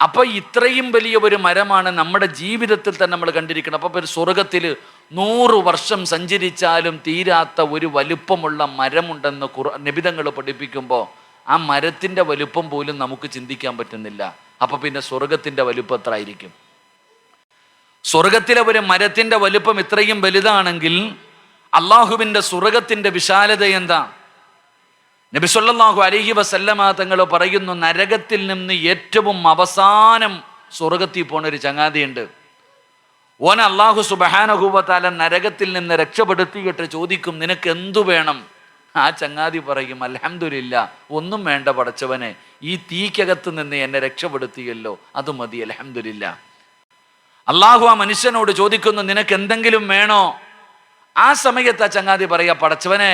അപ്പൊ ഇത്രയും വലിയ ഒരു മരമാണ് നമ്മുടെ ജീവിതത്തിൽ തന്നെ നമ്മൾ കണ്ടിരിക്കുന്നത് അപ്പൊ ഒരു സ്വർഗത്തിൽ നൂറ് വർഷം സഞ്ചരിച്ചാലും തീരാത്ത ഒരു വലുപ്പമുള്ള മരമുണ്ടെന്ന് കുറ നിബിതങ്ങൾ പഠിപ്പിക്കുമ്പോൾ ആ മരത്തിന്റെ വലുപ്പം പോലും നമുക്ക് ചിന്തിക്കാൻ പറ്റുന്നില്ല. അപ്പൊ പിന്നെ സ്വർഗത്തിന്റെ വലുപ്പം എത്ര ആയിരിക്കും? സ്വർഗത്തിലെ ഒരു മരത്തിന്റെ വലുപ്പം ഇത്രയും വലുതാണെങ്കിൽ അള്ളാഹുവിന്റെ സ്വർഗത്തിന്റെ വിശാലത എന്താ? നബി സല്ലല്ലാഹു അലൈഹി വസല്ലമ തങ്ങൾ പറയുന്നു നരകത്തിൽ നിന്ന് ഏറ്റവും അവസാനം സ്വർഗത്തിൽ പോണ ഒരു ചങ്ങാതിയുണ്ട് ഓൻ അള്ളാഹു സുബഹാനഹൂബത്താല നരകത്തിൽ നിന്ന് രക്ഷപ്പെടുത്തിയിട്ട് ചോദിക്കും നിനക്ക് എന്തു വേണം? ആ ചങ്ങാതി പറയും അലഹമില്ല ഒന്നും വേണ്ട പടച്ചവനെ ഈ തീക്കകത്ത് നിന്ന് എന്നെ രക്ഷപ്പെടുത്തിയല്ലോ അത് മതി അലഹമില്ല അള്ളാഹു ആ മനുഷ്യനോട് ചോദിക്കുന്നു നിനക്ക് എന്തെങ്കിലും വേണോ? ആ സമയത്ത് ആ ചങ്ങാതി പറയാ പടച്ചവനെ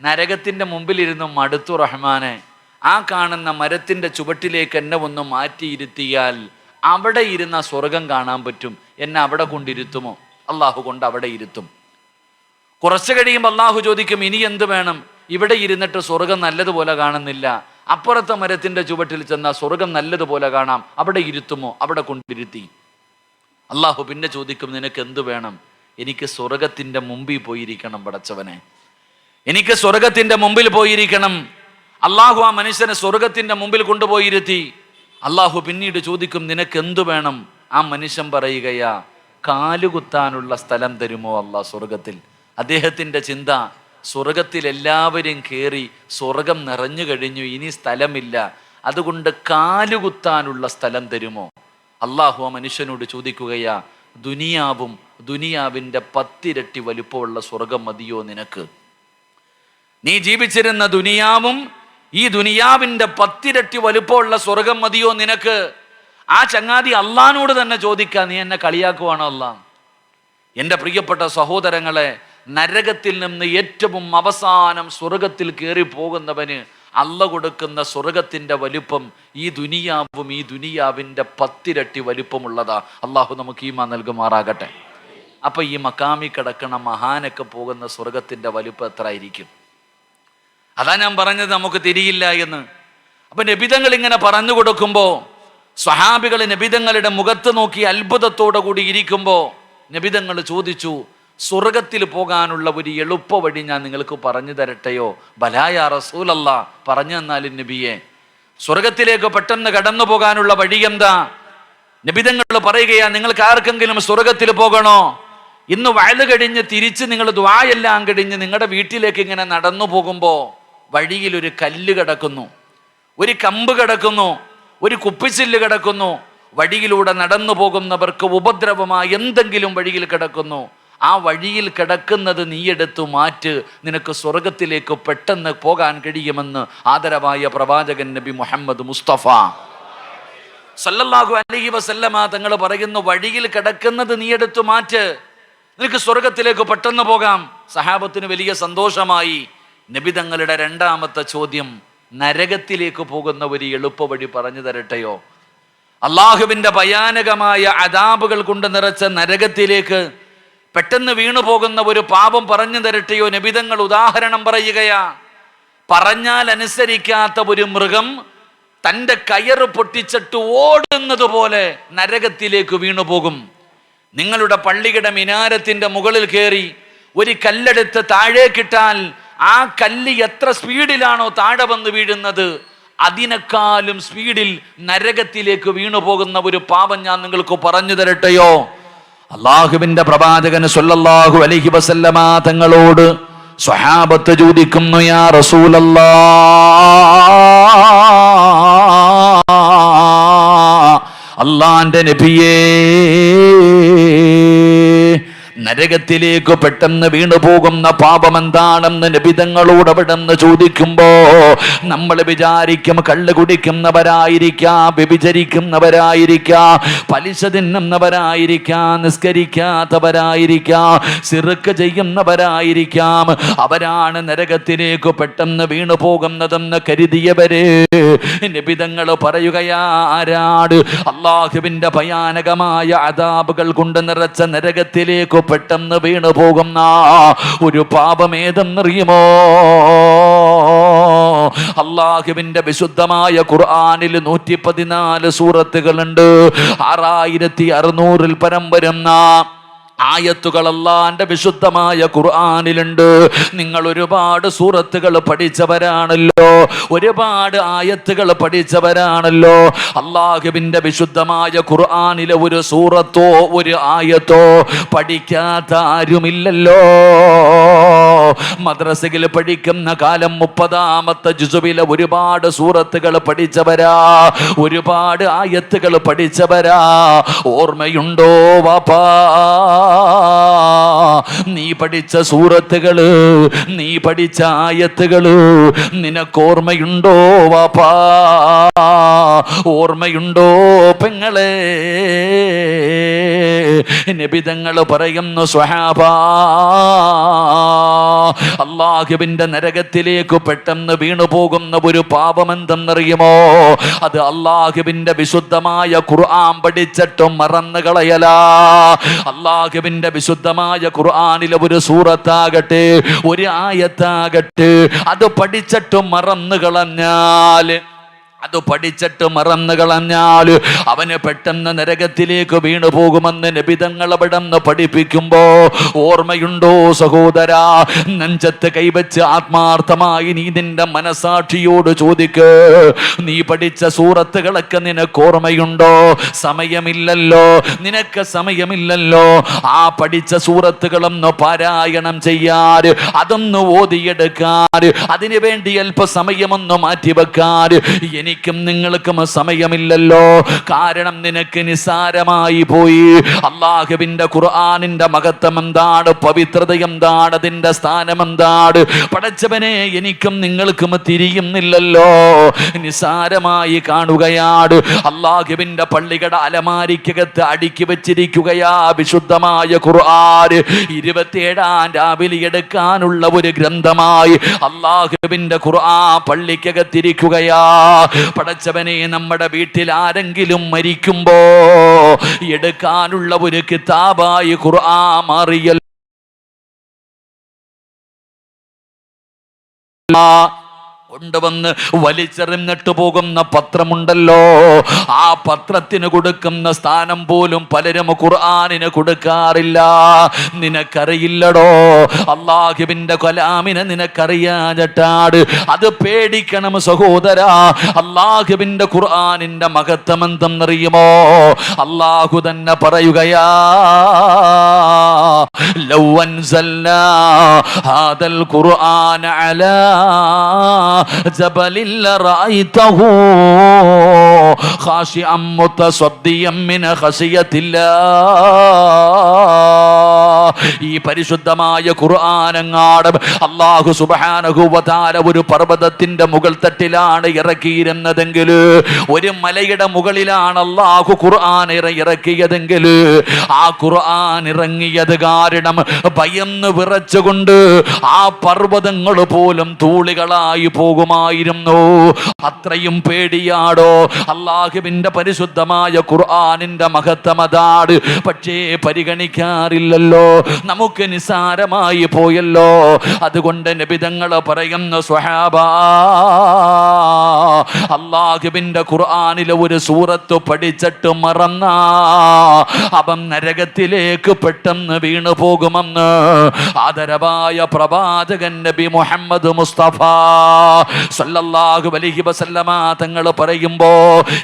നരകത്തിന്റെ മുമ്പിലിരുന്ന് മടുത്തു റഹ്മാനെ. ആ കാണുന്ന മരത്തിന്റെ ചുവട്ടിലേക്ക് എന്നെ ഒന്ന് മാറ്റിയിരുത്തിയാൽ അവിടെ ഇരുന്ന സ്വർഗം കാണാൻ പറ്റും. എന്നെ അവിടെ കൊണ്ടിരുത്തുമോ? അള്ളാഹു കൊണ്ട് അവിടെ ഇരുത്തും. കുറച്ച് കഴിയുമ്പോൾ അള്ളാഹു ചോദിക്കും ഇനി എന്ത് വേണം? ഇവിടെ ഇരുന്നിട്ട് സ്വർഗം നല്ലതുപോലെ കാണുന്നില്ല. അപ്പുറത്തെ മരത്തിന്റെ ചുവട്ടിൽ ചെന്നാൽ സ്വർഗം നല്ലതുപോലെ കാണാം. അവിടെ ഇരുത്തുമോ? അവിടെ കൊണ്ടിരുത്തി. അള്ളാഹു പിന്നെ ചോദിക്കും നിനക്ക് എന്ത് വേണം? എനിക്ക് സ്വർഗത്തിന്റെ മുമ്പിൽ പോയിരിക്കണം പടച്ചവനെ. എനിക്ക് സ്വർഗത്തിന്റെ മുമ്പിൽ പോയിരിക്കണം. അള്ളാഹു ആ മനുഷ്യനെ സ്വർഗത്തിന്റെ മുമ്പിൽ കൊണ്ടുപോയിരുത്തി. അള്ളാഹു പിന്നീട് ചോദിക്കും നിനക്ക് എന്തു വേണം? ആ മനുഷ്യൻ പറയുകയാ കാലുകുത്താനുള്ള സ്ഥലം തരുമോ അള്ളാഹ് സ്വർഗത്തിൽ? അദ്ദേഹത്തിന്റെ ചിന്ത സ്വർഗത്തിൽ എല്ലാവരും കയറി സ്വർഗം നിറഞ്ഞു കഴിഞ്ഞു ഇനി സ്ഥലമില്ല. അതുകൊണ്ട് കാലുകുത്താനുള്ള സ്ഥലം തരുമോ? അള്ളാഹു ആ മനുഷ്യനോട് ചോദിക്കുകയാ ദുനിയാവും ദുനിയാവിന്റെ പത്തിരട്ടി വലുപ്പമുള്ള സ്വർഗം മതിയോ നിനക്ക്? നീ ജീവിച്ചിരുന്ന ദുനിയാവും ഈ ദുനിയാവിന്റെ പത്തിരട്ടി വലുപ്പമുള്ള സ്വർഗം മതിയോ നിനക്ക്? ആ ചങ്ങാതി അള്ളഹാനോട് തന്നെ ചോദിക്കുക നീ എന്നെ കളിയാക്കുവാണോ അല്ല എന്റെ പ്രിയപ്പെട്ട സഹോദരങ്ങളെ നരകത്തിൽ നിന്ന് ഏറ്റവും അവസാനം സ്വർഗത്തിൽ കയറി പോകുന്നവന് അല്ല കൊടുക്കുന്ന സ്വർഗത്തിന്റെ വലുപ്പം ഈ ദുനിയാവും ഈ ദുനിയാവിന്റെ പത്തിരട്ടി വലുപ്പമുള്ളതാ. അള്ളാഹു നമുക്ക് ഈമാ നൽകുമാറാകട്ടെ. അപ്പം ഈ മക്കാമി കിടക്കണ മഹാനൊക്കെ പോകുന്ന സ്വർഗത്തിന്റെ വലുപ്പം എത്ര ആയിരിക്കും അതാ ഞാൻ പറഞ്ഞത് നമുക്ക് തിരിയില്ല എന്ന്. അപ്പൊ നബിതങ്ങൾ ഇങ്ങനെ പറഞ്ഞു കൊടുക്കുമ്പോൾ സ്വഹാബികൾ നബിതങ്ങളുടെ മുഖത്ത് നോക്കി അത്ഭുതത്തോടു കൂടി ഇരിക്കുമ്പോൾ നബിതങ്ങൾ ചോദിച്ചു സ്വർഗത്തിൽ പോകാനുള്ള ഒരു എളുപ്പ വഴി ഞാൻ നിങ്ങൾക്ക് പറഞ്ഞു തരട്ടെയോ? ബലായ റസൂലല്ല പറഞ്ഞു തന്നാലും നബിയെ. സ്വർഗത്തിലേക്ക് പെട്ടെന്ന് കടന്നു പോകാനുള്ള വഴി എന്താ? നബിതങ്ങൾ പറയുകയാ നിങ്ങൾക്ക് ആർക്കെങ്കിലും സ്വർഗത്തിൽ പോകണോ? ഇന്ന് വയൽ കഴിഞ്ഞ് തിരിച്ച് നിങ്ങൾ ദ്വായെല്ലാം കഴിഞ്ഞ് നിങ്ങളുടെ വീട്ടിലേക്ക് ഇങ്ങനെ നടന്നു പോകുമ്പോൾ വഴിയിൽ ഒരു കല്ല് കിടക്കുന്നു ഒരു കമ്പ് കിടക്കുന്നു ഒരു കുപ്പിച്ചില്ല് കിടക്കുന്നു വഴിയിലൂടെ നടന്നു പോകുന്നവർക്ക് ഉപദ്രവമായി എന്തെങ്കിലും വഴിയിൽ കിടക്കുന്നു. ആ വഴിയിൽ കിടക്കുന്നത് നീയെടുത്തു മാറ്റ് നിനക്ക് സ്വർഗത്തിലേക്ക് പെട്ടെന്ന് പോകാൻ കഴിയുമെന്ന് ആദരവായ പ്രവാചകൻ നബി മുഹമ്മദ് മുസ്തഫ. സല്ലല്ലാഹു അലഹി വസല്ലമ തങ്ങൾ പറയുന്നു വഴിയിൽ കിടക്കുന്നത് നീയെടുത്തു മാറ്റ് നിനക്ക് സ്വർഗത്തിലേക്ക് പെട്ടെന്ന് പോകാം. സഹാബത്തിന് വലിയ സന്തോഷമായി. നബി തങ്ങളുടെ രണ്ടാമത്തെ ചോദ്യം നരകത്തിലേക്ക് പോകുന്ന ഒരു എളുപ്പ വഴി പറഞ്ഞു തരട്ടെയോ? അള്ളാഹുവിന്റെ ഭയാനകമായ അതാപുകൾ കൊണ്ട് നിറച്ച നരകത്തിലേക്ക് പെട്ടെന്ന് വീണു പോകുന്ന ഒരു പാപം പറഞ്ഞു തരട്ടെയോ? നബിതങ്ങൾ ഉദാഹരണം പറയുകയാ പറഞ്ഞാൽ അനുസരിക്കാത്ത ഒരു മൃഗം തന്റെ കയറ് പൊട്ടിച്ചിട്ട് ഓടുന്നത് പോലെ നരകത്തിലേക്ക് വീണു പോകും. നിങ്ങളുടെ പള്ളിയുടെ മിനാരത്തിന്റെ മുകളിൽ കയറി ഒരു കല്ലെടുത്ത് താഴേക്കിട്ടാൽ ആ കല്ല് എത്ര സ്പീഡിലാണോ താഴെ വന്ന് വീഴുന്നത് അതിനേക്കാളും സ്പീഡിൽ നരകത്തിലേക്ക് വീണു പോകുന്ന ഒരു പാപം ഞാൻ നിങ്ങൾക്ക് പറഞ്ഞു തരട്ടെയോ? അള്ളാഹുവിന്റെ പ്രവാചകന് സൊല്ലാഹു അലഹി വസല്ലമ തങ്ങളോട് സ്വഹാബത്ത് ചോദിക്കുന്നു യാ റസൂലല്ലാ അള്ളാന്റെ നബിയേ നരകത്തിലേക്ക് പെട്ടെന്ന് വീണു പോകുന്ന പാപം എന്താണെന്ന് നബിതങ്ങളോട് അവിടെന്ന് ചോദിക്കുമ്പോ നമ്മൾ വിചാരിക്കും കള്ള് കുടിക്കുന്നവരായിരിക്കാം വ്യഭിചരിക്കുന്നവരായിരിക്കാം പലിശ തിന്നുന്നവരായിരിക്കാം നിസ്കരിക്കാത്തവരായിരിക്കാം സിറുക്ക് ചെയ്യുന്നവരായിരിക്കാം. അവരാണ് നരകത്തിലേക്ക് പെട്ടെന്ന് വീണു പോകുന്നതെന്ന് കരുതിയവര്. നിബിതങ്ങൾ പറയുകയാ ആരാട് അള്ളാഹുവിന്റെ ഭയാനകമായ അതാബുകൾ കൊണ്ട് നിറച്ച നരകത്തിലേക്ക് പെട്ടെന്ന് വീണു പോകുന്ന ഒരു പാപമേതെന്നറിയുമോ? അള്ളാഹുവിന്റെ വിശുദ്ധമായ ഖുർആാനിൽ നൂറ്റി പതിനാല് സൂറത്തുകളുണ്ട്. ആറായിരത്തി അറുന്നൂറിൽ പരം വരുന്ന ആയത്തുകൾ അല്ലാന്റെ വിശുദ്ധമായ ഖുർആാനിലുണ്ട്. നിങ്ങൾ ഒരുപാട് സൂറത്തുകൾ പഠിച്ചവരാണല്ലോ. ഒരുപാട് ആയത്തുകൾ പഠിച്ചവരാണല്ലോ. അള്ളാഹുബിന്റെ വിശുദ്ധമായ ഖുർആാനിലെ ഒരു സൂറത്തോ ഒരു ആയത്തോ പഠിക്കാത്ത ആരുമില്ലല്ലോ. മദ്രസയിൽ പഠിക്കുന്ന കാലം മുപ്പതാമത്തെ ജുസുവിലെ ഒരുപാട് സൂറത്തുകൾ പഠിച്ചവരാ. ഒരുപാട് ആയത്തുകൾ പഠിച്ചവരാ. ഓർമ്മയുണ്ടോ വാപ്പാ? നീ പഠിച്ച സൂറത്തുകൾ നീ പഠിച്ച ആയത്തുകൾ നിനക്കോർമ്മയുണ്ടോ വാപ്പാ? ഓർമ്മയുണ്ടോ പെങ്ങളെ? നബിതങ്ങൾ പറയുന്നു സ്വഹാബ അള്ളാഹുവിന്റെ നരകത്തിലേക്ക് പെട്ടെന്ന് വീണു പോകുന്ന ഒരു പാപമെന്തെന്നറിയുമോ? അത് അള്ളാഹുവിന്റെ വിശുദ്ധമായ ഖുർആൻ പഠിച്ചിട്ടും മറന്നു കളയല. അള്ളാഹുവിന്റെ വിശുദ്ധമായ ഖുർആാനിലെ ഒരു സൂറത്താകട്ടെ ഒരു ആയത്താകട്ടെ അത് പഠിച്ചിട്ടും മറന്നു കളഞ്ഞാൽ അത് പഠിച്ചിട്ട് മറന്നു കളഞ്ഞാൽ അവന് പെട്ടെന്ന് നരകത്തിലേക്ക് വീണു പോകുമെന്ന് നബിതങ്ങൾ അവിടെന്ന് പഠിപ്പിക്കുമ്പോ ഓർമ്മയുണ്ടോ സഹോദര? നെഞ്ചത്ത് കൈവച്ച് ആത്മാർത്ഥമായി നീ നിന്റെ മനസാക്ഷിയോട് ചോദിക്ക്. നീ പഠിച്ച സൂറത്തുകളൊക്കെ നിനക്ക് ഓർമ്മയുണ്ടോ? സമയമില്ലല്ലോ. നിനക്ക് സമയമില്ലല്ലോ. ആ പഠിച്ച സൂറത്തുകളൊന്ന് പാരായണം ചെയ്യാൻ അതൊന്ന് ഓതിയെടുക്കാൻ അതിനു വേണ്ടി അല്പസമയമൊന്ന് മാറ്റിവെക്കാറ് എനിക്കും നിങ്ങൾക്കും സമയമില്ലല്ലോ. കാരണം നിനക്ക് നിസാരമായി പോയി. അള്ളാഹുവിന്റെ ഖുർആാനിന്റെ മഹത്വം എന്താണ്? പവിത്രത എന്താണ്? അതിന്റെ സ്ഥാനം എന്താണ്? പടച്ചവനെ എനിക്കും നിങ്ങൾക്കും തിരിയുന്നില്ലല്ലോ. നിസാരമായി കാണുകയാണ്. അള്ളാഹുവിന്റെ പള്ളികളുടെ അലമാരിക്കകത്ത് അടുക്കി വെച്ചിരിക്കുകയാ വിശുദ്ധമായ ഖുർആൻ. ഇരുപത്തിയേഴാം രാവിലെ എടുക്കാനുള്ള ഒരു ഗ്രന്ഥമായി അള്ളാഹുവിന്റെ ഖുർആൻ പള്ളിക്കകത്തിരിക്കുകയാ. പടച്ചവനെ നമ്മുടെ വീട്ടിൽ ആരെങ്കിലും മരിക്കുമ്പോ എടുക്കാനുള്ള ഒരു കിതാബായി ഖുർആൻ മാറിയല്ലോ. കൊണ്ടുവന്ന് വലിച്ചെറിഞ്ഞിട്ട് പോകുന്ന പത്രമുണ്ടല്ലോ. ആ പത്രത്തിന് കൊടുക്കുന്ന സ്ഥാനം പോലും പലരും ഖുർആാനിന് കൊടുക്കാറില്ല. നിനക്കറിയില്ലടോ. അള്ളാഹിബിന്റെ കലാമിനെ നിനക്കറിയാഞ്ഞിട്ടാട് അത് പേടിക്കണം സഹോദര. അള്ളാഹിബിന്റെ ഖുർആാനിന്റെ മഹത്വം എന്തെന്നറിയുമോ? അള്ളാഹു തന്നെ പറയുകയാ. لو انزلنا هذا القران على جبل لرأيته خاشعا متصديا من خشية الله ഈ പരിശുദ്ധമായ ഖുർആാനങ്ങാട് അള്ളാഹു സുബാനഹുവതാര ഒരു പർവതത്തിന്റെ മുകൾ തട്ടിലാണ് ഇറക്കിയിരുന്നതെങ്കിൽ ഒരു മലയുടെ മുകളിലാണ് അള്ളാഹു ഖുർആൻ ഇറ- ഇറക്കിയതെങ്കിൽ ആ ഖുർആൻ ഇറങ്ങിയത് കാരണം ഭയന്ന് വിറച്ചുകൊണ്ട് ആ പർവതങ്ങൾ പോലും തൂളികളായി പോകുമായിരുന്നു. അത്രയും പേടിയാടോ? അള്ളാഹുവിന്റെ പരിശുദ്ധമായ ഖുർആാനിന്റെ മഹത്തമതാണ് പക്ഷേ പരിഗണിക്കാറില്ലല്ലോ. നമുക്ക് നിസാരമായി പോയല്ലോ. അതുകൊണ്ട് നബിതങ്ങൾ പറയുന്ന സ്വഹാബ അള്ളാഹുബിന്റെ ഖുർആാനിലെ ഒരു സൂറത്ത് പഠിച്ചിട്ട് മറന്ന. അവൻ നരകത്തിലേക്ക് പെട്ടെന്ന് വീണു പോകുമെന്ന് ആദരവായ പ്രവാചകൻ നബി മുഹമ്മദ് മുസ്തഫ സല്ലല്ലാഹു അലൈഹി വസല്ലമ തങ്ങൾ പറയുമ്പോ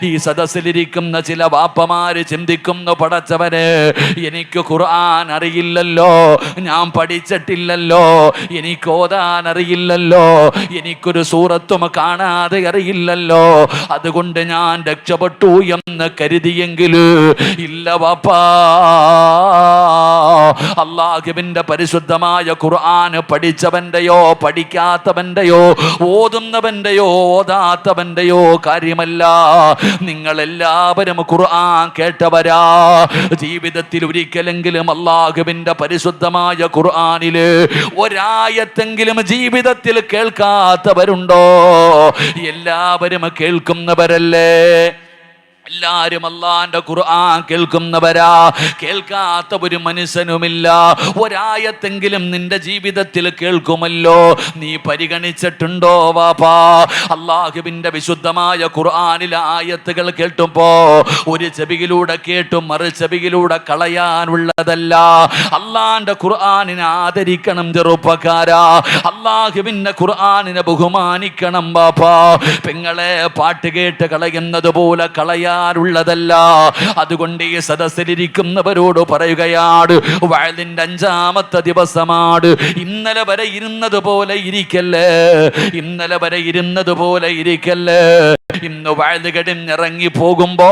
ഈ സദസ്സിലിരിക്കുന്ന ചില വാപ്പമാര് ചിന്തിക്കുന്നു പടച്ചവന് എനിക്ക് ഖുർആൻ അറിയില്ലല്ലോ. ഞാൻ പഠിച്ചിട്ടില്ലല്ലോ. എനിക്ക് ഓതാൻ അറിയില്ലല്ലോ. എനിക്കൊരു സൂറത്തും കാണാതെ അറിയില്ലല്ലോ. അതുകൊണ്ട് ഞാൻ രക്ഷപ്പെട്ടു എന്ന് കരുതിയെങ്കിൽ ഇല്ല വാപ്പാ അള്ളാഹുബിന്റെ പരിശുദ്ധമായ ഖുർആൻ പഠിച്ചവന്റെയോ പഠിക്കാത്തവന്റെയോ ഓതുന്നവന്റെയോ ഓതാത്തവന്റെയോ കാര്യമല്ല. നിങ്ങൾ എല്ലാവരും ഖുർആൻ കേട്ടവരാ. ജീവിതത്തിൽ ഒരിക്കലെങ്കിലും അള്ളാഹുവിന്റെ പരിശുദ്ധമായ ഖുർആാനിൽ ഒരായത്തെങ്കിലും ജീവിതത്തിൽ കേൾക്കാത്തവരുണ്ടോ? എല്ലാവരും കേൾക്കുന്നവരല്ലേ? എല്ലാരും അല്ലാന്റെ ഖുർആൻ കേൾക്കുന്നവരാ. കേൾക്കാത്ത ഒരു മനുഷ്യനുമില്ല. ഒരായത്തെങ്കിലും നിന്റെ ജീവിതത്തിൽ കേൾക്കുമല്ലോ. നീ പരിഗണിച്ചിട്ടുണ്ടോ വാപ്പാ? അള്ളാഹുവിന്റെ വിശുദ്ധമായ ഖുർആനിലെ ആയത്തുകൾ കേട്ടുമ്പോ ഒരു ചെവിയിലൂടെ കേട്ടും മറു ചെവിയിലൂടെ കളയാനുള്ളതല്ല. അള്ളാന്റെ ഖുർആാനിനെ ആദരിക്കണം ചെറുപ്പക്കാരാ. അള്ളാഹുവിന്റെ ഖുർആാനിനെ ബഹുമാനിക്കണം വാപ്പാ. പെങ്ങളെ പാട്ട് കേട്ട് കളയുന്നത് പോലെ കളയാറുള്ളതല്ല അതുകൊണ്ട് ഈ സദസ്സിലിരിക്കുന്നവരോട് പറയുകയാണ് വയലിന്റെ അഞ്ചാമത്തെ ദിവസമാണ് ഇന്നലെ വരെ ഇരുന്നത് പോലെ ഇരിക്കല്ലേ? ഇന്നലെ വരെ ഇരുന്നത് പോലെ ഇരിക്കല്ലേ? ഇന്ന് ഇറങ്ങി പോകുമ്പോ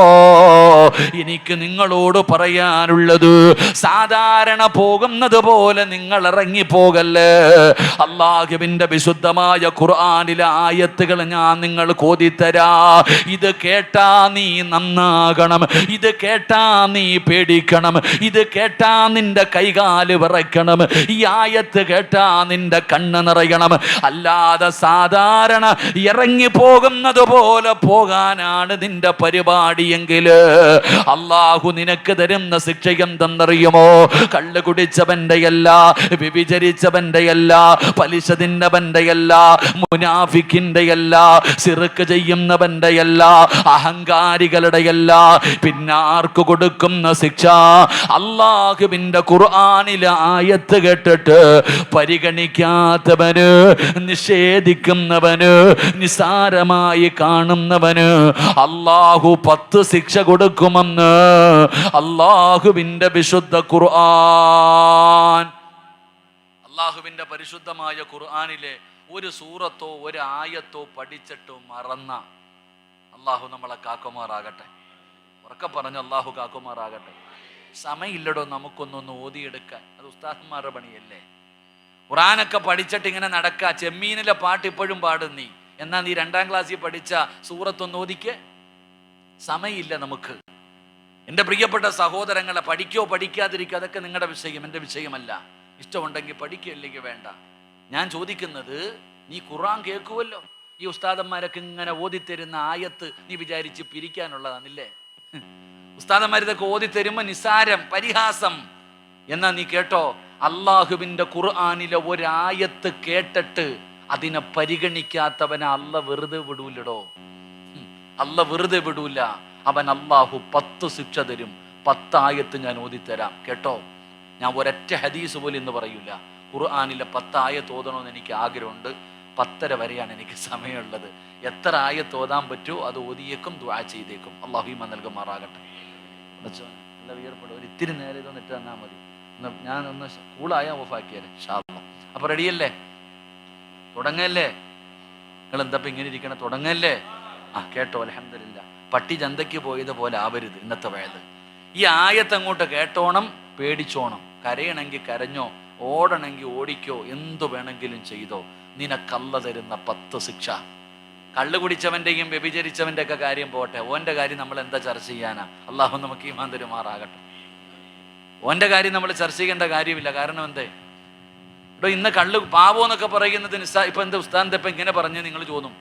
എനിക്ക് നിങ്ങളോട് പറയാനുള്ളത് സാധാരണ പോകുന്നത് പോലെ നിങ്ങൾ ഇറങ്ങി പോകല്ലേ അള്ളാഹുവിന്റെ വിശുദ്ധമായ ഖുർആാനിലെ ആയത്തുകൾ ഞാൻ നിങ്ങൾ കോതിത്തരാ. ഇത് കേട്ടാ നീ നന്നാകണം. ഇത് കേട്ടാ നീ പേടിക്കണം. ഇത് കേട്ടാ നിന്റെ കൈകാൽ വിറയ്ക്കണം. ഈ ആയത്ത് കേട്ടാ നിന്റെ കണ്ണ് നിറയണം. അല്ലാതെ സാധാരണ ഇറങ്ങി പോകുന്നത് പോലെ പോകാനാണ് നിന്റെ പരിപാടിയെങ്കിൽ അള്ളാഹു നിനക്ക് തരുന്ന ശിക്ഷ എന്തെന്നറിയുമോ? കള്ള് വിഭിചരിച്ചവന്റെ അല്ല പലിശ മുനാഫിക്കിന്റെ അല്ല സിറുക്ക് ചെയ്യുന്നവന്റെ അല്ല അഹങ്കാരികളുടെ അല്ല പിന്നെ ആർക്ക് കൊടുക്കുന്ന ശിക്ഷ? അള്ളാഹുവിന്റെ ഖുർആാനിലെ ആയത്ത് കേട്ടിട്ട് പരിഗണിക്കാത്തവന് നിഷേധിക്കുന്നവന് നിസാരമായി കാണുന്നവന് അല്ലാഹു പത്ത് ശിക്ഷ കൊടുക്കുമെന്ന് അല്ലാഹുവിന്റെ വിശുദ്ധ ഖുർആൻ. അല്ലാഹുവിന്റെ പരിശുദ്ധമായ ഖുർആാനിലെ ഒരു സൂറത്തോ ഒരു ആയത്തോ പഠിച്ചിട്ടോ മറന്ന അള്ളാഹു നമ്മളെ കാക്കുമാറാകട്ടെ. ഉറക്കെ പറഞ്ഞ് അള്ളാഹു കാക്കുമാറാകട്ടെ. സമയമില്ലടോ നമുക്കൊന്നൊന്ന് ഓതിയെടുക്കാൻ. അത് ഉസ്താഹന്മാരുടെ പണിയല്ലേ? ഖുറാനൊക്കെ പഠിച്ചിട്ട് ഇങ്ങനെ നടക്കുക ചെമ്മീനിലെ പാട്ട് ഇപ്പോഴും പാടും നീ. എന്നാ നീ രണ്ടാം ക്ലാസ്സിൽ പഠിച്ച സൂറത്തൊന്ന് ഓതിക്ക്. സമയമില്ല നമുക്ക്. എന്റെ പ്രിയപ്പെട്ട സഹോദരങ്ങളെ പഠിക്കോ പഠിക്കാതിരിക്കുക അതൊക്കെ നിങ്ങളുടെ വിഷയം എന്റെ വിഷയമല്ല. ഇഷ്ടമുണ്ടെങ്കിൽ പഠിക്കുക അല്ലെങ്കിൽ വേണ്ട. ഞാൻ ചോദിക്കുന്നത് നീ ഖുറാൻ കേൾക്കുമല്ലോ ഈ ഉസ്താദന്മാരൊക്കെ ഇങ്ങനെ ഓതിത്തരുന്ന ആയത്ത് നീ വിചാരിച്ച് പിരിക്കാനുള്ളതാണില്ലേ? ഉസ്താദന്മാരിതൊക്കെ ഓതിത്തരുമ്പോൾ നിസാരം പരിഹാസം. എന്നാ നീ കേട്ടോ അള്ളാഹുവിന്റെ ഖുർആാനിലെ ഒരായത്ത് കേട്ടിട്ട് അതിനെ പരിഗണിക്കാത്തവനെ അല്ല വെറുതെ വിടൂലടോ. അല്ല വെറുതെ വിടൂല. അവൻ അള്ളാഹു പത്ത് ശിക്ഷ തരും. പത്തായത്ത് ഞാൻ ഓതിത്തരാം. കേട്ടോ? ഞാൻ ഒരൊറ്റ ഹദീസ് പോലും ഇന്ന് പറയൂല. ഖുർആാനിലെ പത്തായത്ത് ഓതണമെന്ന് എനിക്ക് ആഗ്രഹമുണ്ട്. പത്തര വരെയാണ് എനിക്ക് സമയമുള്ളത്. എത്ര ആയത്ത് ഓതാൻ പറ്റുമോ അത് ഓതിയേക്കും ദ്വാ ചെയ്തേക്കും. അള്ളാഹുമ നൽകുമാറാകട്ടെ. നല്ല വിയർപ്പെടും ഒരു ഇത്തിരി നേരെ ഇതൊന്നിട്ട് തന്നാൽ മതി. ഞാൻ ഒന്ന് കൂളായ ഓഫാക്കിയാലേ ഷാ അപ്പൊ റെഡിയല്ലേ തുടങ്ങല്ലേ? നിങ്ങൾ എന്താ ഇങ്ങനെ ഇരിക്കണം? തുടങ്ങല്ലേ? ആ കേട്ടോ അലഹമില്ല പട്ടി ചന്തയ്ക്ക് പോയത് പോലെ ആവരുത് ഇന്നത്തെ വയത് ഈ ആയത്ത് അങ്ങോട്ട് കേട്ടോണം പേടിച്ചോണം. കരയണമെങ്കിൽ കരഞ്ഞോ ഓടണമെങ്കിൽ ഓടിക്കോ എന്തു വേണമെങ്കിലും ചെയ്തോ. നിനക്കല്ല തരുന്ന പത്ത് ശിക്ഷ. കള്ളു കുടിച്ചവന്റെയും വ്യഭിചരിച്ചവന്റെ ഒക്കെ കാര്യം പോട്ടെ. ഓന്റെ കാര്യം നമ്മൾ എന്താ ചർച്ച ചെയ്യാനാ? അള്ളാഹു നമുക്ക് ഈ മാന്തരുമാറാകട്ടെ ഓന്റെ കാര്യം നമ്മൾ ചർച്ച ചെയ്യേണ്ട കാര്യമില്ല. കാരണം എന്തേ? എടോ ഇന്ന് കള്ള് പാവോ എന്നൊക്കെ പറയുന്നത് നിസ്സാ ഇപ്പൊ എന്താ ഉസ്താന്ത് ഇപ്പൊ ഇങ്ങനെ പറഞ്ഞ് നിങ്ങൾ ചോദിക്കും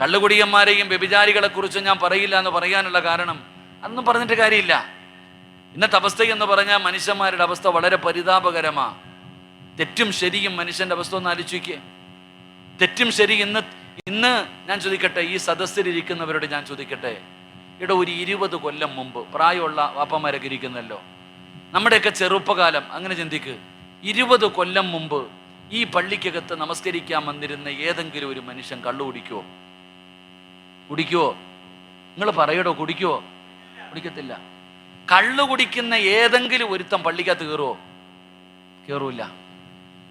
കള്ളുകുടിയന്മാരെയും വ്യഭിചാരികളെ കുറിച്ച് ഞാൻ പറയില്ല എന്ന് പറയാനുള്ള കാരണം അതൊന്നും പറഞ്ഞിട്ട് കാര്യമില്ല. ഇന്നത്തെ അവസ്ഥ എന്ന് പറഞ്ഞാൽ മനുഷ്യന്മാരുടെ അവസ്ഥ വളരെ പരിതാപകരമാ. തെറ്റും ശരിയും മനുഷ്യന്റെ അവസ്ഥ ഒന്ന് ആലോചിക്കേ തെറ്റും ശരി ഇന്ന് ഇന്ന് ഞാൻ ചോദിക്കട്ടെ ഈ സദസ്സിലിരിക്കുന്നവരോട് ഞാൻ ചോദിക്കട്ടെ. ഇവിടെ ഒരു ഇരുപത് കൊല്ലം മുമ്പ് പ്രായമുള്ള വാപ്പന്മാരൊക്കെ ഇരിക്കുന്നല്ലോ. നമ്മുടെയൊക്കെ ചെറുപ്പകാലം അങ്ങനെ ചിന്തിക്ക്. ഇരുപത് കൊല്ലം മുമ്പ് ഈ പള്ളിക്കകത്ത് നമസ്കരിക്കാൻ വന്നിരുന്ന ഏതെങ്കിലും ഒരു മനുഷ്യൻ കള്ളു കുടിക്കുവോ? കുടിക്കുവോ? നിങ്ങൾ പറയടോ കുടിക്കുവോ? കുടിക്കത്തില്ല. കള്ളു കുടിക്കുന്ന ഏതെങ്കിലും ഒരുത്തൻ പള്ളിക്കകത്ത് കയറുവോ? കയറൂല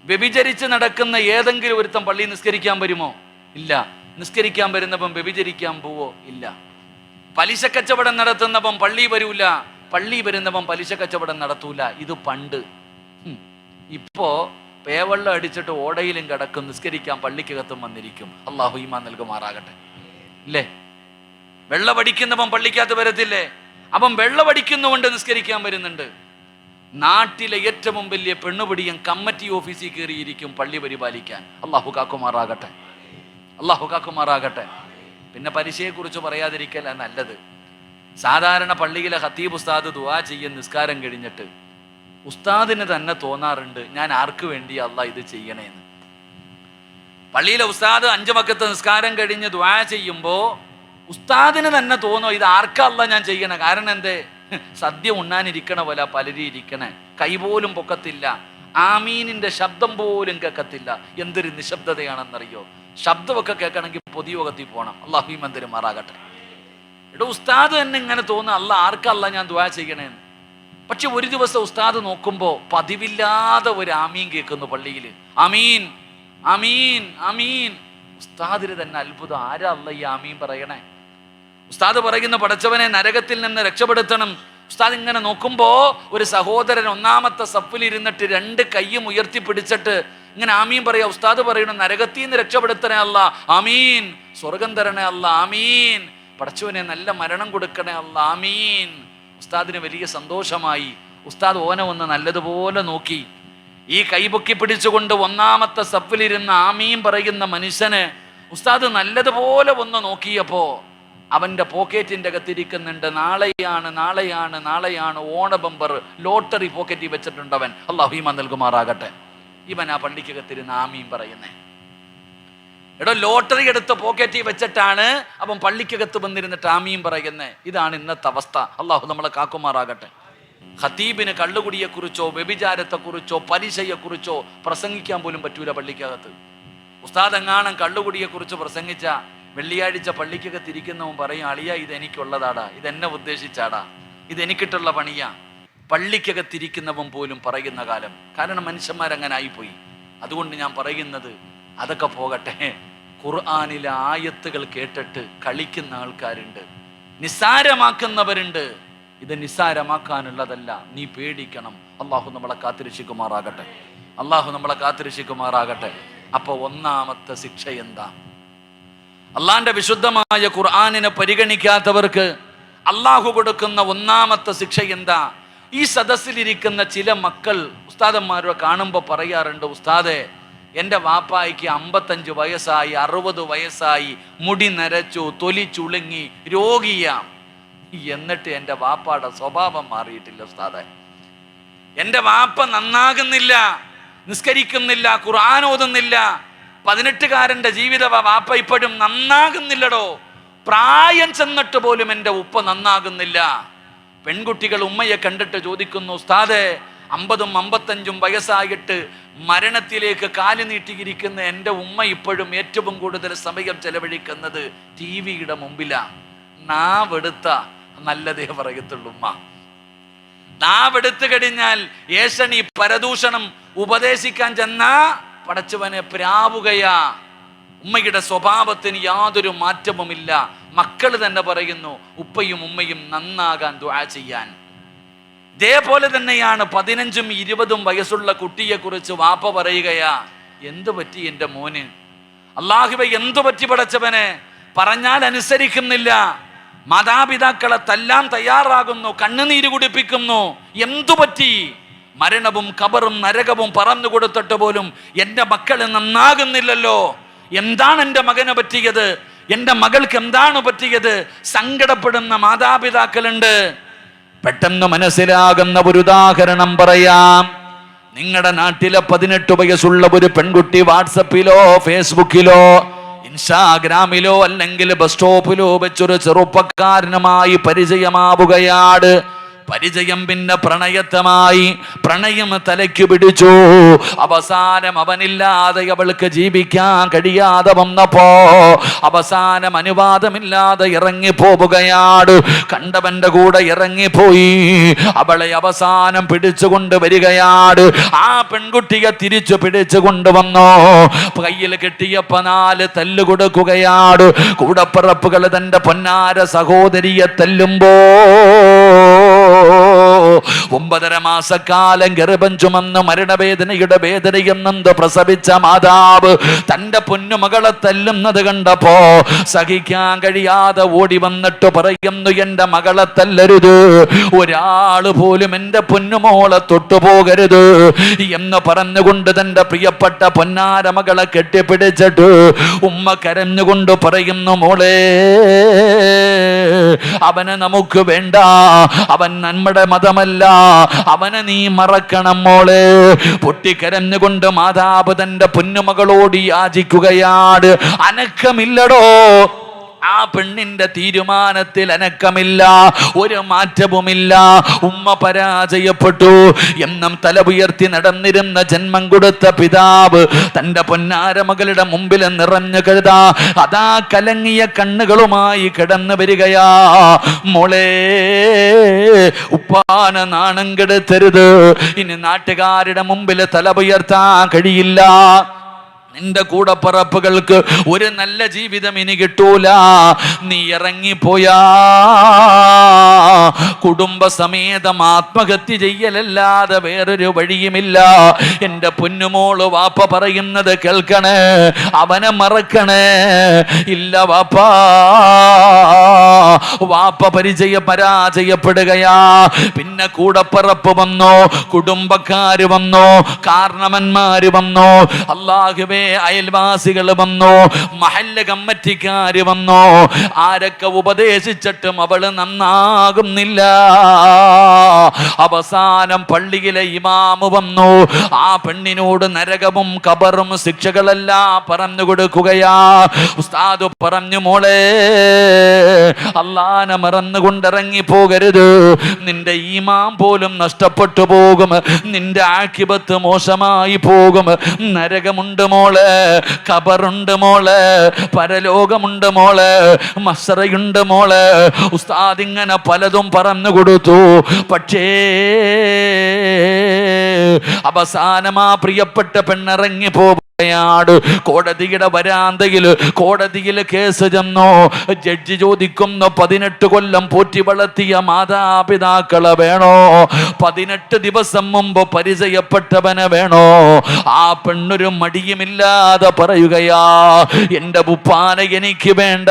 വ്യഭിചരിച്ച് നടക്കുന്ന ഏതെങ്കിലും ഒരുത്തം പള്ളി നിസ്കരിക്കാൻ വരുമോ? ഇല്ല. നിസ്കരിക്കാൻ വരുന്നപ്പം വ്യഭിചരിക്കാൻ പോവോ? ഇല്ല. പലിശ കച്ചവടം നടത്തുന്നപ്പം പള്ളി വരൂല. പള്ളി വരുന്നപ്പം പലിശ കച്ചവടം നടത്തൂല. ഇത് പണ്ട്. ഇപ്പോ പേവെള്ളം അടിച്ചിട്ട് ഓടയിലും കിടക്കും നിസ്കരിക്കാൻ പള്ളിക്കകത്തും വന്നിരിക്കും. അള്ളാഹു ഈമാൻ നൽകുമാറാകട്ടെ. ഇല്ലേ? വെള്ളമടിക്കുന്നവൻ പള്ളിക്കകത്ത് വരത്തില്ലേ? അവൻ വെള്ളമടിക്കുന്നുകൊണ്ട് നിസ്കരിക്കാൻ വരുന്നുണ്ട്. നാട്ടിലെ ഏറ്റവും വലിയ പെണ്ണുപിടിയൻ കമ്മിറ്റി ഓഫീസിൽ കയറിയിരിക്കും പള്ളി പരിപാലിക്കാൻ. അള്ളാഹു കാക്കുമാറാകട്ടെ. അള്ളാഹു കാക്കുമാറാകട്ടെ. പിന്നെ പലിശയെക്കുറിച്ച് പറയാതിരിക്കല നല്ലത്. സാധാരണ പള്ളിയിലെ ഹത്തീബ് ഉസ്താദ് ദുവാ ചെയ്യും നിസ്കാരം കഴിഞ്ഞിട്ട്. ഉസ്താദിന് തന്നെ തോന്നാറുണ്ട് ഞാൻ ആർക്ക് വേണ്ടി അല്ല ഇത് ചെയ്യണേന്ന്? പള്ളിയിലെ ഉസ്താദ് അഞ്ചു മക്കത്ത് നിസ്കാരം കഴിഞ്ഞ് ദ്വാ ചെയ്യുമ്പോൾ ഉസ്താദിന് തന്നെ തോന്നോ ഇത് ആർക്കല്ല ഞാൻ ചെയ്യണേ? കാരണം എന്തേ? സദ്യ ഉണ്ണാനിരിക്കണ പോലെ പലരും ഇരിക്കണേ കൈപോലും പൊക്കത്തില്ല. ആമീനിന്റെ ശബ്ദം പോലും കേൾക്കത്തില്ല എന്തൊരു നിശബ്ദതയാണെന്നറിയോ? ശബ്ദമൊക്കെ കേൾക്കണമെങ്കിൽ പൊതുയോഗത്തിൽ പോകണം. അള്ളാഹു മന്ദിരം മാറാകട്ടെ. എടോ ഉസ്താദ് തന്നെ ഇങ്ങനെ തോന്നുന്നു അല്ല ആർക്കല്ല ഞാൻ ദ്വാ ചെയ്യണേന്ന്? പക്ഷെ ഒരു ദിവസം ഉസ്താദ് നോക്കുമ്പോൾ പതിവില്ലാതെ ഒരു ആമീൻ കേൾക്കുന്നു പള്ളിയിൽ അമീൻ അമീൻ അമീൻ ഉസ്താദിന് തന്നെ അത്ഭുതം. ആരാ ഈ ആമീൻ പറയണേ? ഉസ്താദ് പറയുന്ന പടച്ചവനെ നരകത്തിൽ നിന്ന് രക്ഷപ്പെടുത്തണം. ഉസ്താദ് ഇങ്ങനെ നോക്കുമ്പോൾ ഒരു സഹോദരൻ ഒന്നാമത്തെ സഫിൽ ഇരുന്നിട്ട് രണ്ട് കൈയും ഉയർത്തി പിടിച്ചിട്ട് ഇങ്ങനെ ആമീൻ പറയാ ഉസ്താദ് പറയണം നരകത്തിൽ നിന്ന് രക്ഷപ്പെടുത്തണേ അല്ല ആമീൻ. സ്വർഗം തരണേ അല്ല ആമീൻ. പടച്ചവനെ നല്ല മരണം കൊടുക്കണേ അല്ല ആമീൻ. ഉസ്താദിന് വലിയ സന്തോഷമായി. ഉസ്താദ് ഓനെ ഒന്ന് നല്ലതുപോലെ നോക്കി. ഈ കൈപൊക്കി പിടിച്ചുകൊണ്ട് ഒന്നാമത്തെ സഫിലിരുന്ന ആമീം പറയുന്ന മനുഷ്യന് ഉസ്താദ് നല്ലതുപോലെ ഒന്ന് നോക്കിയപ്പോ അവന്റെ പോക്കറ്റിന്റെ അകത്തിരിക്കുന്നുണ്ട്. നാളെയാണ് നാളെയാണ് നാളെയാണ് ഓണ ബമ്പർ ലോട്ടറി പോക്കറ്റിൽ വെച്ചിട്ടുണ്ടവൻ. അള്ളാഹു ഹീമ നൽകുമാറാകട്ടെ. ഇവൻ ആ പള്ളിക്കകത്തിരുന്ന് ആമീം പറയുന്നേ. എടോ ലോട്ടറി എടുത്ത് പോക്കറ്റിൽ വെച്ചിട്ടാണ് അവൻ പള്ളിക്കകത്ത് വന്നിരുന്നിട്ട് ആമിയും പറയുന്നത് ഇതാണ് ഇന്നത്തെ അവസ്ഥ. അള്ളാഹു നമ്മളെ കാക്കുമാറാകട്ടെ. ഖത്തീബിന് കള്ളുകുടിയെക്കുറിച്ചോ വ്യഭിചാരത്തെക്കുറിച്ചോ പലിശയെക്കുറിച്ചോ പ്രസംഗിക്കാൻ പോലും പറ്റൂല പള്ളിക്കകത്ത്. ഉസ്താദ് എങ്ങാണം കള്ളുകുടിയെക്കുറിച്ച് പ്രസംഗിച്ച വെള്ളിയാഴ്ച പള്ളിക്കകത്ത് ഇരിക്കുന്നവൻ പറയും അളിയ ഇത് എനിക്കുള്ളതാടാ ഇത് എന്നെ ഉദ്ദേശിച്ചാടാ. ഇത് എനിക്കിട്ടുള്ള പണിയാ പള്ളിക്കകത്തിരിക്കുന്നവൻ പോലും പറയുന്ന കാലം. കാരണം മനുഷ്യന്മാരങ്ങനെ ആയിപ്പോയി. അതുകൊണ്ട് ഞാൻ പറയുന്നത് അതൊക്കെ പോകട്ടെ. ഖുർആാനിലെ ആയത്തുകൾ കേട്ടിട്ട് കളിക്കുന്ന ആൾക്കാരുണ്ട്. നിസ്സാരമാക്കുന്നവരുണ്ട്. ഇത് നിസ്സാരമാക്കാനുള്ളതല്ല. നീ പേടിക്കണം. അള്ളാഹു നമ്മളെ കാത്തിരക്ഷിക്കുമാറാകട്ടെ. അള്ളാഹു നമ്മളെ കാത്തിരക്ഷിക്കുമാറാകട്ടെ. അപ്പൊ ഒന്നാമത്തെ ശിക്ഷ എന്താ? അള്ളാന്റെ വിശുദ്ധമായ ഖുർആാനിനെ പരിഗണിക്കാത്തവർക്ക് അള്ളാഹു കൊടുക്കുന്ന ഒന്നാമത്തെ ശിക്ഷ എന്താ? ഈ സദസ്സിലിരിക്കുന്ന ചില മക്കൾ ഉസ്താദന്മാരെ കാണുമ്പോൾ പറയാറുണ്ട് ഉസ്താദെ എന്റെ വാപ്പായിക്ക് അമ്പത്തഞ്ച് വയസ്സായി അറുപത് വയസ്സായി മുടി നരച്ചു തൊലി ചുളുങ്ങി രോഗിയാം. എന്നിട്ട് എന്റെ വാപ്പയുടെ സ്വഭാവം മാറിയിട്ടില്ല ഉസ്താദെ. എന്റെ വാപ്പ നന്നാകുന്നില്ല നിസ്കരിക്കുന്നില്ല ഖുർആൻ ഓതുന്നില്ല. പതിനെട്ടുകാരന്റെ ജീവിത വാപ്പ ഇപ്പോഴും നന്നാകുന്നില്ലടോ. പ്രായം ചെന്നിട്ട് പോലും എന്റെ ഉപ്പ നന്നാകുന്നില്ല. പെൺകുട്ടികൾ ഉമ്മയെ കണ്ടിട്ട് ചോദിക്കുന്നു ഉസ്താദെ അമ്പതും അമ്പത്തഞ്ചും വയസ്സായിട്ട് മരണത്തിലേക്ക് കാലു നീട്ടിയിരിക്കുന്ന എന്റെ ഉമ്മ ഇപ്പോഴും ഏറ്റവും കൂടുതൽ സമയം ചെലവഴിക്കുന്നത് ടി വിയുടെ മുമ്പിലാണ് നാവെടുത്ത നല്ലതേ പറയത്തുള്ളൂ ഉമ്മ. നാവെടുത്തു കഴിഞ്ഞാൽ യേശനി പരദൂഷണം ഉപദേശിക്കാൻ ചെന്ന പടച്ചവനെ പ്രാവുകയാ. ഉമ്മയുടെ സ്വഭാവത്തിന് യാതൊരു മാറ്റവുമില്ല. മക്കൾ തന്നെ പറയുന്നു ഉപ്പയും ഉമ്മയും നന്നാകാൻ ദുആ ചെയ്യാൻ. ഇതേപോലെ തന്നെയാണ് പതിനഞ്ചും ഇരുപതും വയസ്സുള്ള കുട്ടിയെക്കുറിച്ച് വാപ്പ പറയുകയാ എന്തു പറ്റി എന്റെ മോന്? അള്ളാഹുബ എന്തു പറ്റി പടച്ചവനെ? പറഞ്ഞാൽ അനുസരിക്കുന്നില്ല. മാതാപിതാക്കളെ തല്ലാൻ തയ്യാറാകുന്നു കണ്ണുനീര് കുടിപ്പിക്കുന്നു. എന്തു പറ്റി? മരണവും കബറും നരകവും പറന്നു കൊടുത്തിട്ട് പോലും എന്റെ മക്കൾ നന്നാകുന്നില്ലല്ലോ. എന്താണ് എന്റെ മകന് പറ്റിയത്? എന്റെ മകൾക്ക് എന്താണ് പറ്റിയത്? സങ്കടപ്പെടുന്ന മാതാപിതാക്കളുണ്ട്. പെട്ടെന്ന് മനസ്സിലാകുന്ന ഒരു ഉദാഹരണം പറയാം. നിങ്ങളുടെ നാട്ടിലെ പതിനെട്ട് വയസ്സുള്ള ഒരു പെൺകുട്ടി വാട്സപ്പിലോ ഫേസ്ബുക്കിലോ ഇൻസ്റ്റാഗ്രാമിലോ അല്ലെങ്കിൽ ബസ് സ്റ്റോപ്പിലോ വെച്ചൊരു ചെറുപ്പക്കാരനുമായി പരിചയമാവുകയാണ്. പരിചയം പിന്നെ പ്രണയത്തമായി പ്രണയം തലയ്ക്ക് പിടിച്ചു. അവസാനം അവനില്ലാതെ അവൾക്ക് ജീവിക്കാൻ കഴിയാതെ വന്നപ്പോ അവസാനം അനുവാദമില്ലാതെ ഇറങ്ങി പോവുകയാണ് കണ്ടവന്റെ കൂടെ ഇറങ്ങിപ്പോയി. അവളെ അവസാനം പിടിച്ചുകൊണ്ട് വരികയാണ് ആ പെൺകുട്ടിയെ തിരിച്ചു പിടിച്ചു കൊണ്ടുവന്നു. കയ്യിൽ കിട്ടിയപ്പ നാല് തല്ല് കൊടുക്കുകയാണ് കൂടപ്പിറപ്പുകൾ തന്റെ പൊന്നാര സഹോദരിയെ തല്ലുമ്പോ ഒമ്പതര മാസക്കാലം ഗർഭം ചുമന്ന് മരണവേദനയുടെ വേദനയെന്നെന്ത് പ്രസവിച്ച മാതാവ് തന്റെ പൊന്നുമകളെ തല്ലുന്നത് കണ്ടപ്പോ സഹിക്കാൻ കഴിയാതെ ഓടി വന്നിട്ട് പറയുന്നു എന്റെ മകളെ തല്ലരുത്. ഒരാൾ പോലും എന്റെ പൊന്നുമോളെ തൊട്ടുപോകരുത് എന്ന് പറഞ്ഞുകൊണ്ട് തന്റെ പ്രിയപ്പെട്ട പൊന്നാര മകളെ കെട്ടിപ്പിടിച്ചിട്ട് ഉമ്മ കരഞ്ഞുകൊണ്ട് പറയുന്നു മോളെ അവനെ നമുക്ക് വേണ്ട. അവൻ നമ്മുടെ മതമല്ല. അവനെ നീ മറക്കണം മോളെ. പൊട്ടിക്കരഞ്ഞുകൊണ്ട് മാതാപ് തന്റെ പൊന്നുമകളോട് യാചിക്കുകയാണ്. അനക്കമില്ലടോ. ആ പെണ്ണിന്റെ തീരുമാനത്തിൽ അനക്കമില്ല ഒരു മാറ്റവുമില്ല. ഉമ്മ പരാജയപ്പെട്ടു. എന്നും തല ഉയർത്തി നടന്നിരുന്ന ജന്മം കൊടുത്ത പിതാവ് തന്റെ പൊന്നാര മകളുടെ മുമ്പിൽ നിറഞ്ഞു കഴുതാ അതാ കലങ്ങിയ കണ്ണുകളുമായി കിടന്നു വരികയാ. മോളെ ഉപ്പാന നാണം കെടുത്തരുത്. ഇനി നാട്ടുകാരുടെ മുമ്പിൽ തല ഉയർത്താൻ കഴിയില്ല. നിന്റെ കൂടപ്പറപ്പുകൾക്ക് ഒരു നല്ല ജീവിതം ഇനി കിട്ടൂല. നീ ഇറങ്ങിപ്പോയാ. കുടുംബസമേതം ആത്മഹത്യ ചെയ്യലല്ലാതെ വേറൊരു വഴിയുമില്ല. എന്റെ പൊന്നുമോൾ വാപ്പ പറയുന്നത് കേൾക്കണേ അവനെ മറക്കണേ. ഇല്ല വാപ്പ. വാപ്പ പരിചയ പരാജയപ്പെടുകയാ. പിന്നെ കൂടപ്പറപ്പ് വന്നോ കുടുംബക്കാര് വന്നോ കാരണവന്മാര് വന്നോ. അള്ളാഹുവേ അയൽവാസികൾ വന്നോ? മഹല്ല കമ്മറ്റിക്കാര് വന്നോ? ആരൊക്കെ ഉപദേശിച്ചിട്ടും അവൾ നന്നാകുന്നില്ല. അവസാനം പള്ളിയിലെ ഇമാമ് വന്നു. ആ പെണ്ണിനോട് നരകവും കബറും ശിക്ഷകളെല്ലാം പറഞ്ഞു കൊടുക്കുകയാ. ഉസ്താദ് പറഞ്ഞു മോളെ അള്ളാനെ മറന്നുകൊണ്ടിറങ്ങി പോകരുത്. നിന്റെ ഈമാം പോലും നഷ്ടപ്പെട്ടു പോകും. നിന്റെ ആക്കിപത്ത് മോശമായി പോകും. നരകമുണ്ട് മോൾ. കബറുണ്ട് മോൾ. പരലോകമുണ്ട് മോൾ. മസറയുണ്ട് മോൾ. ഉസ്താദ് ഇങ്ങനെ പലതും പറഞ്ഞു കൊടുത്തു. പക്ഷേ അവസാനം ആ പ്രിയപ്പെട്ട പെണ്ണിറങ്ങി പോകും ാട് കോടതിയുടെ വരാന്തയിൽ കോടതിയിൽ കേസ് ചെന്നോ ജഡ്ജി ചോദിക്കുന്നു പതിനെട്ട് കൊല്ലം പോറ്റി വളർത്തിയ മാതാപിതാക്കളെ വേണോ? പതിനെട്ട് ദിവസം മുമ്പ് പരിചയപ്പെട്ടവനെ വേണോ? ആ പെണ്ണൊരു മടിയുമില്ലാതെ പറയുകയാ എന്റെ ഉപ്പാനെ എനിക്ക് വേണ്ട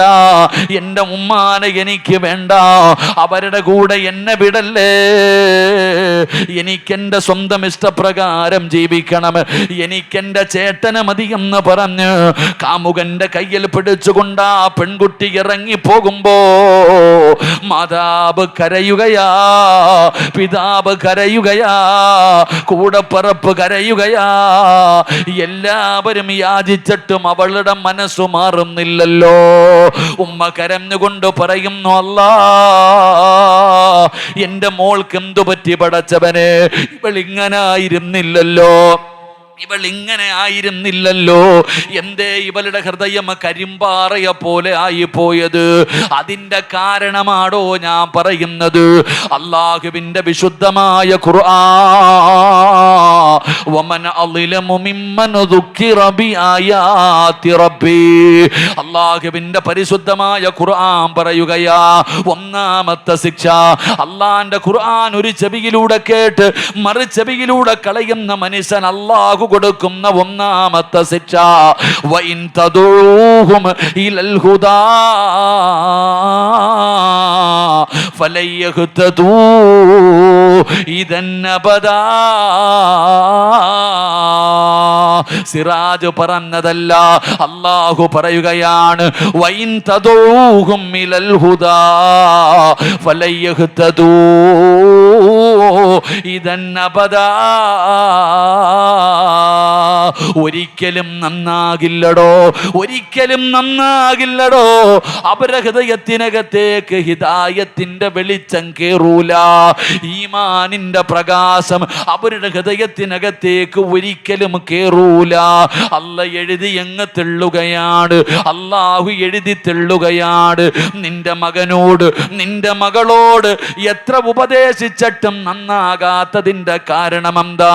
എന്റെ ഉമ്മാനെ എനിക്ക് വേണ്ട അവരുടെ കൂടെ എന്നെ വിടല്ലേ? എനിക്കെന്റെ സ്വന്തം ഇഷ്ടപ്രകാരം ജീവിക്കണം. എനിക്കെന്റെ ചേട്ടനെ മതി എന്ന് പറഞ്ഞ് കാമുകന്റെ കയ്യിൽ പിടിച്ചുകൊണ്ട് ആ പെൺകുട്ടി ഇറങ്ങി പോകുമ്പോ മാതാവ് കരയുകയാ പിതാവ് കരയുകയാ കൂടപ്പറപ്പ് കരയുകയാ. എല്ലാവരും യാചിച്ചിട്ടും അവളുടെ മനസ്സു മാറുന്നില്ലല്ലോ. ഉമ്മ കരഞ്ഞുകൊണ്ട് പറയുന്നു അല്ല എന്റെ മോൾക്ക് എന്തു പറ്റി പടച്ചവന്? ഇവളിങ്ങനായിരുന്നില്ലല്ലോ ഇവൾ ഇങ്ങനെ ആയിരുന്നില്ലല്ലോ. എന്തേ ഇവളുടെ ഹൃദയം കരിമ്പാറയ പോലെ ആയിപ്പോയത്? അതിന്റെ കാരണമാണോ ഞാൻ പറയുന്നത്? അള്ളാഹുവിന്റെ വിശുദ്ധമായ റബ്ബി. അള്ളാഹുവിന്റെ പരിശുദ്ധമായ ഖുർആൻ പറയുകയാ ഒന്നാമത്തെ ശിക്ഷ. അള്ളാന്റെ ഖുർആൻ ഒരു ചെവിയിലൂടെ കേട്ട് മറു ചെവിയിലൂടെ കളയുന്ന മനുഷ്യൻ അള്ളാഹു കൊടുക്കുന്ന ഒന്നാമത്തെ ശിക്ഷ. വൈൻ തദൂഹും ഇലൽ ഹുദാ. സിറാജ് പറഞ്ഞതല്ല അള്ളാഹു പറയുകയാണ് വൈൻ തതോഹും മിലൽ ഹുദാ. ഫലൻ യഹ്തദൂ ഇദൻ അബദാ ഒരിക്കലും നന്നാകില്ലടോ ഒരിക്കലും നന്നാകില്ലടോ. അപരഹൃദയത്തിനകത്തേക്ക് ഹൃദയത്തിനകത്തേക്ക് ഹിതായത്തിന്റെ വെളിച്ചം കേറൂല. ഈമാനിന്റെ പ്രകാശം അവരുടെ ഹൃദയത്തിനകത്തേക്ക് ഒരിക്കലും കേറൂല. അല്ല എഴുതി എങ്ങ് തെള്ളുകയാണ് അള്ളാഹു എഴുതി തെള്ളുകയാണ്. നിന്റെ മകനോട് നിന്റെ മകളോട് എത്ര ഉപദേശിച്ചിട്ടും നന്നാകാത്തതിന്റെ കാരണം എന്താ?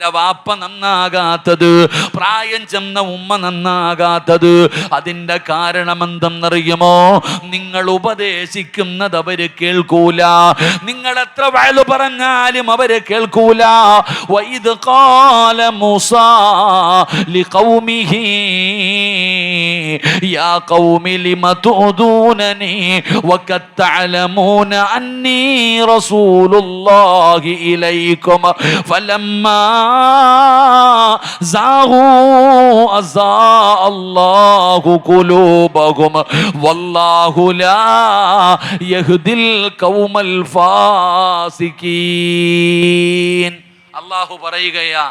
നിന്റെ വാപ്പ നന്നാകാത്തത് പ്രായം ചെന്ന ഉമ്മ നന്നാകാത്തത്. അതിന്റെ കാരണമെന്തെന്നറിയുമോ? നിങ്ങൾ ഉപദേശിക്കുന്നത് അവർ കേൾക്കൂല. നിങ്ങൾ എത്ര വയൽ പറഞ്ഞാലും അവർ കേൾക്കൂല. വൈദ് കാല മൂസ ലി യാ قوم لم تؤذونني وقد റസൂലുല്ലാഹി أني رسول زاغوا أزاء الله قلوبهم والله لا يهدي القوم الفاسقين അള്ളാഹു പറയുകയാ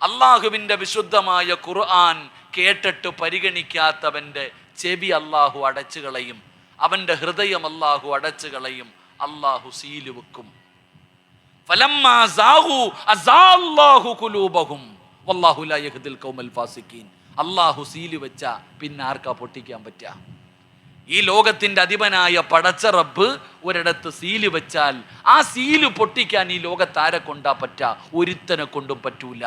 അള്ളാഹുവിൻ്റെ വിശുദ്ധമായ ഖുർആൻ കേട്ടിട്ട് പരിഗണിക്കാത്തവൻ്റെ ചെവി അള്ളാഹു അടച്ചു കളയും അവൻ്റെ ഹൃദയം അള്ളാഹു അടച്ചു കളയും അള്ളാഹു സീല് അള്ളാഹു സീൽ വെച്ച പിന്നെ ആർക്കാ പൊട്ടിക്കാൻ പറ്റുക ഈ ലോകത്തിന്റെ അധിപനായ പടച്ച റബ്ബ് ഒരിടത്ത് സീൽ വെച്ചാൽ ആ സീൽ പൊട്ടിക്കാൻ ഈ ലോകത്താരെ കൊണ്ടാ പറ്റ? ഒരുത്തനെ കൊണ്ടും പറ്റൂല.